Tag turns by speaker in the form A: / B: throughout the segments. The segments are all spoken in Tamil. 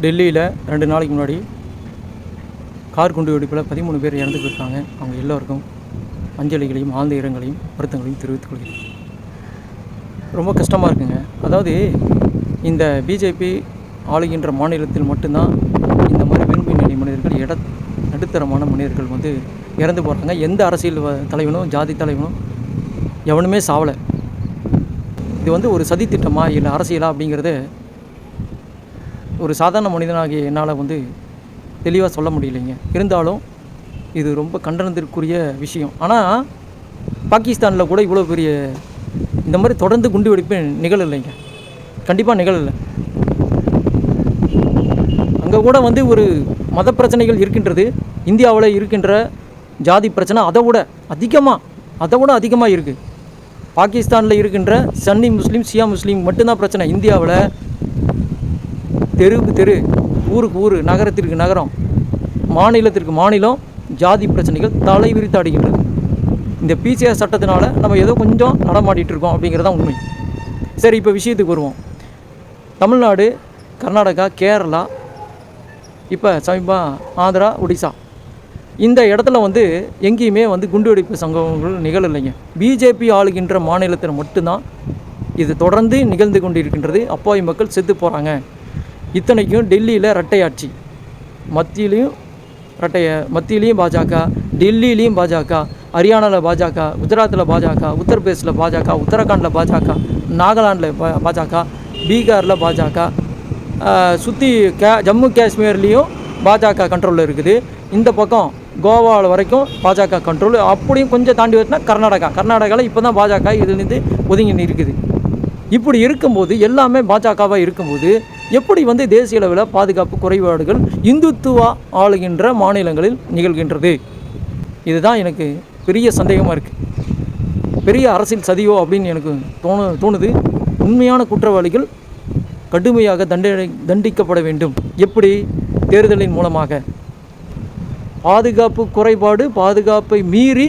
A: டெல்லியில் ரெண்டு நாளைக்கு முன்னாடி கார் குண்டு வெடிப்பில் பதிமூணு பேர் இறந்து போயிருக்காங்க அவங்க எல்லோருக்கும் அஞ்சலிகளையும் ஆழ்ந்த இரங்கலையும் வருத்தங்களையும் தெரிவித்துக் கொள்கிறேன். ரொம்ப கஷ்டமாக இருக்குங்க. அதாவது இந்த பிஜேபி ஆளுகின்ற மாநிலத்தில் மட்டும்தான் இந்த மாதிரி விரும்பி நிலை மனிதர்கள் இட நடுத்தரமான மனிதர்கள் வந்து இறந்து போகிறாங்க எந்த அரசியல் வ- தலைவனும் ஜாதி தலைவனும் எவனுமே சாவலை. இது வந்து ஒரு சதித்திட்டமா இல்லை அரசியலா அப்படிங்கிறத ஒரு சாதாரண மனிதனாகிய என்னால் வந்து தெளிவாக சொல்ல முடியலைங்க. இருந்தாலும் இது ரொம்ப கண்டனத்திற்குரிய விஷயம். ஆனால் பாகிஸ்தானில் கூட இவ்வளோ பெரிய இந்த மாதிரி தொடர்ந்து குண்டு வெடிப்பு நிகழலைங்க. கண்டிப்பாக நிகழலை. அங்கே கூட வந்து ஒரு மத பிரச்சனைகள் இருக்கின்றது. இந்தியாவில் இருக்கின்ற ஜாதி பிரச்சனை அதை விட அதிகமாக அதை விட அதிகமாக இருக்குது பாகிஸ்தானில் இருக்கின்ற சன்னி முஸ்லீம் சியா முஸ்லீம் மட்டும்தான் பிரச்சனை. இந்தியாவில் தெருவுக்கு தெரு ஊருக்கு ஊர் நகரத்திற்கு நகரம் மாநிலத்திற்கு மாநிலம் ஜாதி பிரச்சனைகள் தலை விரித்தாடுகின்றது இந்த பிசிஆர் சட்டத்தினால நம்ம ஏதோ கொஞ்சம் நடமாடிட்டு இருக்கோம் அப்படிங்கிறது தான் உண்மை. சரி இப்போ விஷயத்துக்கு வருவோம். தமிழ்நாடு கர்நாடகா கேரளா இப்போ சமீபம் ஆந்திரா ஒடிசா. இந்த இடத்துல வந்து எங்கேயுமே வந்து குண்டுவெடிப்பு சம்பவங்கள் நிகழலைங்க. பிஜேபி ஆளுகின்ற மாநிலத்தில் மட்டும்தான் இது தொடர்ந்து நிகழ்ந்து கொண்டிருக்கின்றது. அப்பாவி மக்கள் செத்து போகிறாங்க இத்தனைக்கும் டெல்லியில் இரட்டை ஆட்சி மத்தியிலையும் இரட்டைய மத்தியிலையும் பாஜக டெல்லியிலையும் பாஜக ஹரியானாவில் பாஜக குஜராத்தில் பாஜக உத்தரப்பிரதேசில் பாஜக உத்தரகாண்டில் பாஜக நாகாலாண்டில் பா- பாஜக பீகாரில் பாஜக சுற்றி கே ஜம்மு காஷ்மீர்லேயும் பாஜக கண்ட்ரோலில் இருக்குது. இந்த பக்கம் கோவாவில் வரைக்கும் பாஜக கண்ட்ரோல் அப்படியும் கொஞ்சம் தாண்டி வந்துனா கர்நாடகா. கர்நாடகாவில் இப்போ தான் பாஜக இதுலேருந்து ஒதுங்கி இருக்குது இப்படி இருக்கும்போது எல்லாமே பாஜகவாக இருக்கும்போது எப்படி வந்து தேசிய அளவில் பாதுகாப்பு குறைபாடுகள் இந்துத்துவா ஆளுகின்ற மாநிலங்களில் நிகழ்கின்றது? இதுதான் எனக்கு பெரிய சந்தேகமாக இருக்குது பெரிய அரசியல் சதியோ அப்படின்னு எனக்கு தோணு தோணுது. உண்மையான குற்றவாளிகள் கடுமையாக தண்டனை தண்டிக்கப்பட வேண்டும். எப்படி? தேர்தலின் மூலமாக. பாதுகாப்பு குறைபாடு பாதுகாப்பை மீறி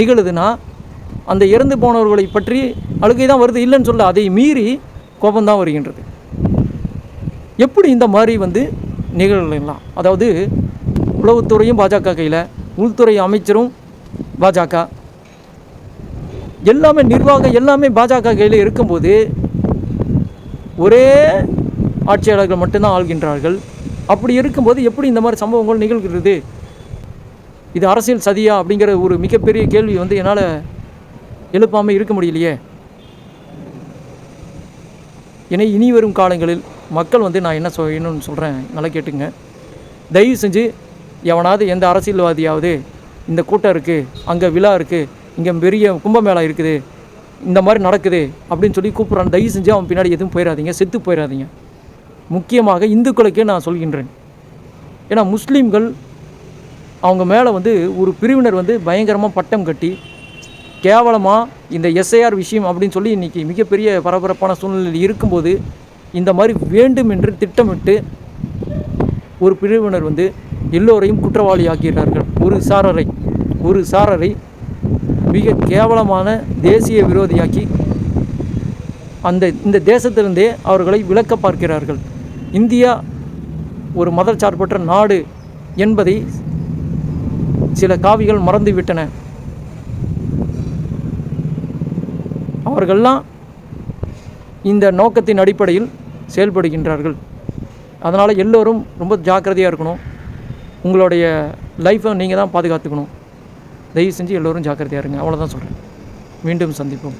A: நிகழுதுன்னா அந்த இறந்து போனவர்களை பற்றி அழுகை தான் வருது. இல்லைன்னு சொல்ல அதை மீறி கோபம்தான் வருகின்றது. எப்படி இந்த மாதிரி வந்து நிகழலாம்? அதாவது உளவுத்துறையும் பாஜக கையில் உள்துறை அமைச்சரும் பாஜக. எல்லாமே நிர்வாகம் எல்லாமே பாஜக கையில் இருக்கும்போது ஒரே ஆட்சியாளர்கள் மட்டும்தான் ஆள்கின்றார்கள். அப்படி இருக்கும்போது எப்படி இந்த மாதிரி சம்பவங்கள் நிகழ்கிறது? இது அரசியல் சதியா அப்படிங்கிற ஒரு மிகப்பெரிய கேள்வி வந்து என்னால் எழுப்பாமல் இருக்க முடியலையே. என இனி வரும் காலங்களில் மக்கள் வந்து நான் என்ன சொல்லணும்னு சொல்கிறேன் நல்லா கேட்டுங்க. தயவு செஞ்சு எவனாவது எந்த அரசியல்வாதியாவது இந்த கூட்டம் இருக்குது அங்கே விழா இருக்குது இங்கே பெரிய கும்பமேளா இருக்குது இந்த மாதிரி நடக்குது அப்படின்னு சொல்லி கூப்பிட்றான். தயவு செஞ்சு அவன் பின்னாடி எதுவும் போயிடாதீங்க செத்து போயிடாதீங்க முக்கியமாக இந்துக்களுக்கே நான் சொல்கின்றேன். ஏன்னா முஸ்லீம்கள் அவங்க மேலே வந்து ஒரு பிரிவினர் வந்து பயங்கரமாக பட்டம் கட்டி கேவலமாக இந்த எஸ்ஐஆர் விஷயம் அப்படின்னு சொல்லி இன்றைக்கி மிகப்பெரிய பரபரப்பான சூழ்நிலையில் இருக்கும்போது இந்த மாதிரி வேண்டும் என்று திட்டமிட்டு ஒரு பிரிவினர் வந்து எல்லோரையும் குற்றவாளி ஆக்கிறார்கள் ஒரு சாரரை ஒரு சாரரை மிக கேவலமான தேசிய விரோதியாக்கி அந்த இந்த தேசத்திலிருந்தே அவர்களை விளக்க பார்க்கிறார்கள். இந்தியா ஒரு மதச்சார்பற்ற நாடு என்பதை சில காவிகள் மறந்துவிட்டன. அவர்கள்லாம் இந்த நோக்கத்தின் அடிப்படையில் செயல்படுகின்றார்கள். அதனால் எல்லோரும் ரொம்ப ஜாக்கிரதையாக இருக்கணும். உங்களுடைய லைஃப்பை நீங்கள் தான் பாதுகாத்துக்கணும். தயவு செஞ்சு எல்லோரும் ஜாக்கிரதையாக இருங்க. அவ்வளோதான் சொல்கிறேன் மீண்டும் சந்திப்போம்.